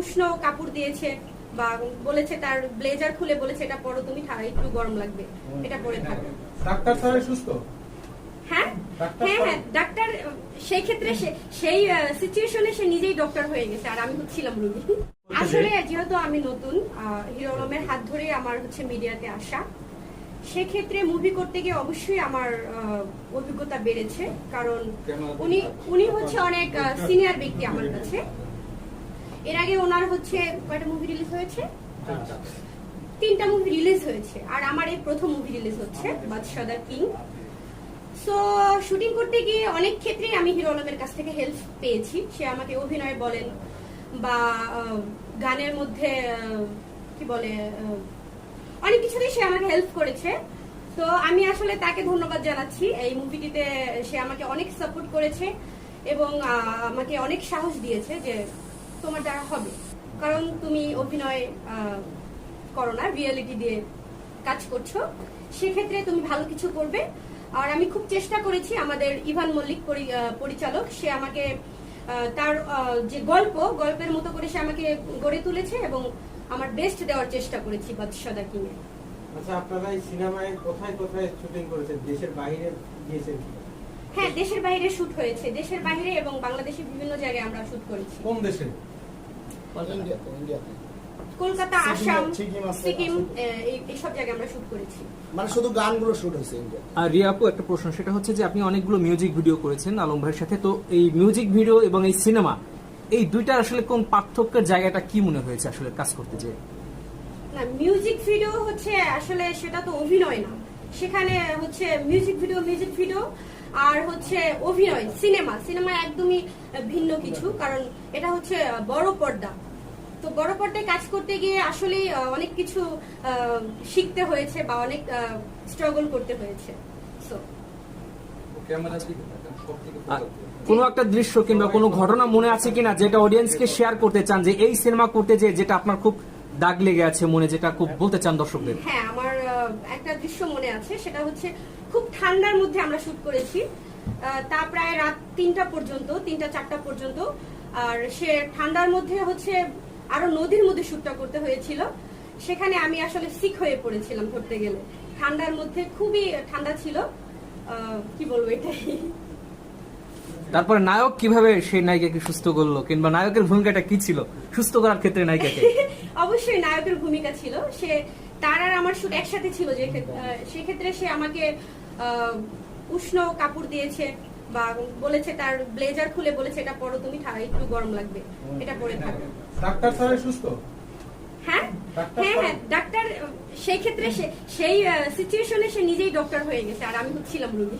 উষ্ণ কাপড় দিয়েছে বা বলেছে তার ব্লেজার খুলে বলেছে এটা পরো তুমি একটু গরম লাগবে। এটা পরে থাকো। ডাক্তার ছাড়াই সুস্থ? হ্যাঁ হ্যাঁ হ্যাঁ ডাক্তার সেই ক্ষেত্রে সেই সিচুয়েশনে সে নিজেই ডক্টর হয়ে গেছে আর আমি হচ্ছিলাম রুগী। আসলে যেহেতু আমি নতুন হিরো আলমের হাত ধরে আমার হচ্ছে মিডিয়াতে আসা সেক্ষেত্রে মুভি করতে গিয়ে অবশ্যই আমার অভিজ্ঞতা বেড়েছে কারণ উনি উনি হচ্ছে অনেক সিনিয়র ব্যক্তি আমার কাছে। এর আগে ওনার হচ্ছে কয়টা মুভি রিলিজ হয়েছে? তিনটা। মুভি রিলিজ হয়েছে। আর আমার এই প্রথম মুভি রিলিজ হচ্ছে বাদশাহ দ্য কিং। সো শুটিং করতে গিয়ে অনেক ক্ষেত্রেই আমি হিরো আলমের কাছ থেকে হেল্প পেয়েছি। সে আমাকে অভিনয় বলেন বা গানের মধ্যে কি বলে অনেক কিছুতেই সে আমাকে হেল্প করেছে। তো আমি আসলে তাকে ধন্যবাদ জানাচ্ছি। এই মুভিটিতে সে আমাকে অনেক সাপোর্ট করেছে এবং আমাকে অনেক সাহস দিয়েছে যে তোমার হবে। কারণ তুমি অভিনয় করো না রিয়েলিটি দিয়ে কাজ করছ। সেক্ষেত্রে তুমি ভালো কিছু করবে। আর আমি খুব চেষ্টা করেছি আমাদের ইভান মল্লিক পরিচালক, সে আমাকে তার যে গল্প, গল্পের মতো করে সে আমাকে গড়ে তুলেছে এবং আমার বেস্ট দেওয়ার চেষ্টা করেছি বাদশাদা কিনে আচ্ছা আপনারা এই সিনেমায় কোথায় কোথায় শুটিং করেছেন? দেশের বাইরে গিয়েছেন? হ্যাঁ দেশের বাইরে শুট হয়েছে। দেশের বাইরে এবং বাংলাদেশের বিভিন্ন জায়গায় আমরা শুট করেছি। কোন দেশে? কলকাতা আসাম সিকিম সিকিম এই- এইসব জায়গায় আমরা শুট করেছি। মানে শুধু গানগুলো শুট হয়েছে আর রিয়া আপু একটা প্রশ্ন সেটা হচ্ছে যে আপনি অনেকগুলো মিউজিক ভিডিও করেছেন আলম ভাইয়ের সাথে। তো এই মিউজিক ভিডিও এবং এই সিনেমা এই দুইটার আসলে কোন পার্থক্যের জায়গাটা কি মনে হয়েছে আসলে কাজ করতে যে? না মিউজিক ভিডিও হচ্ছে আসলে সেটা তো অভিনয় না। সেখানে হচ্ছে মিউজিক ভিডিও মিউজিক ভিডিও আর হচ্ছে অভিনয় সিনেমা। সিনেমা একদমই ভিন্ন কিছু কারণ এটা হচ্ছে বড় পর্দা। তো বড় পর্দায় কাজ করতে গিয়ে আসলে অনেক কিছু শিখতে হয়েছে বা অনেক স্ট্রাগল করতে হয়েছে। আর কোনো একটা দৃশ্য কিংবা কোনো ঘটনা মনে আছে কিনা যেটা অডিয়েন্সকে শেয়ার করতে চান যে এই সিনেমা করতে যে যেটা আপনার খুব দাগ লেগে আছে মনে যেটা খুব বলতে চান দর্শকদের? হ্যাঁ আমার একটা দৃশ্য মনে আছে সেটা হচ্ছে খুব ঠান্ডার মধ্যে আমরা শুট করেছি। তা প্রায় রাত তিনটা পর্যন্ত তিনটা চারটা পর্যন্ত। আর সে ঠান্ডার মধ্যে হচ্ছে আরও নদীর মধ্যে শুটটা করতে হয়েছিল। সেখানে আমি আসলে সিক হয়ে পড়েছিলাম ধরতে গেলে। ঠান্ডার মধ্যে খুবই ঠান্ডা ছিল। কি বলব এটাই? তারপরে নায়ক কীভাবে সেই নায়িকাকে সুস্থ করল? কিংবা নায়কের ভূমিকাটা কি ছিল? সুস্থ করার ক্ষেত্রে নায়িকাকে? অবশ্যই নায়কের ভূমিকা ছিল। সে তার আর আমার শুট একসাথে ছিল যে ক্ষেত্রে- সেক্ষেত্রে সে আমাকে উষ্ণ কাপড় দিয়েছে বা বলেছে তার ব্লেজার খুলে বলেছে এটা পরো তুমি একটু গরম লাগবে এটা পরে থাকো। ডাক্তার স্যার সুস্থ? হ্যাঁ হ্যাঁ হ্যাঁ ডাক্তার সেই ক্ষেত্রে সে- সেই সিচুয়েশনে সে নিজেই ডক্টর হয়ে গেছে আর আমি হচ্ছিলাম রুগী।